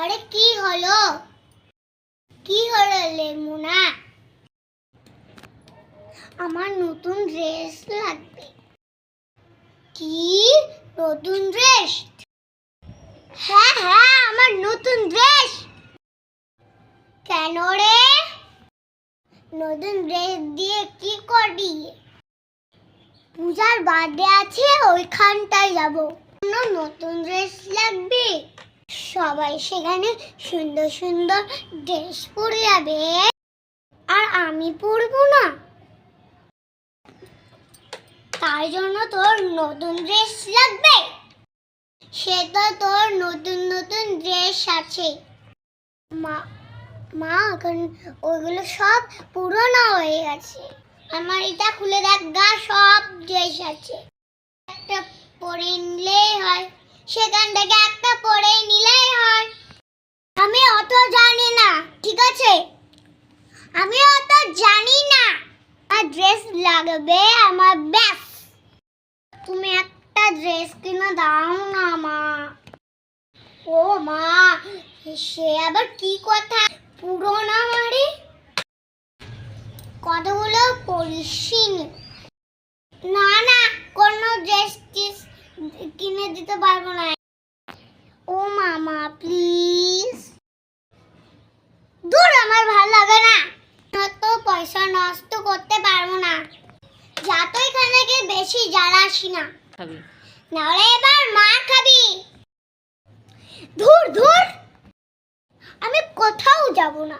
আরে কি হলো? কি হলো লেমুনা? আমার নতুন ড্রেস লাগবে। কি? নতুন ড্রেস হ্যাঁ হ্যাঁ আমার নতুন ড্রেস কেন রে? নতুন ড্রেস দিয়ে কি করবি? পূজার বার্থডে আছে, ওইখানটায় যাব। নতুন ড্রেস লাগবে? সবাই সেখানে সুন্দর সুন্দর ড্রেস পরে যাবে। আর আমি পরবো না। তার জন্য তোর নতুন ড্রেস লাগবে। সে তো তোর নতুন নতুন ড্রেস আছে। মা মা, এখন ওইগুলো সব পুরনো হয়ে গেছে। আমার এটা খুলে দেখ, গা, সব ড্রেস আছে। পরে নিলেই হয়। সেখান থেকে একটা পরে নিলেই হয়। আমি অত জানি না, ঠিক আছে? আমি অত জানি না। আর ড্রেস লাগবে আমার, ব্যাস। তুমি একটা ড্রেস কিনে দাও না, মা। ও, মা, সে আবার কি কথা? পুরোনো মারে কতগুলো পরিসিনি না না কোনো ড্রেস টিস কিনে দিতে পারব না ও মামা প্লিজ দূর আমার ভালো লাগে না। তো পয়সা নষ্ট করতে পারব না। যা তো এখানে গিয়ে বেশি জ্বালাসি না। নাহলে এবার মা খাবি। ধুর ধুর আমি কোথাও যাব না।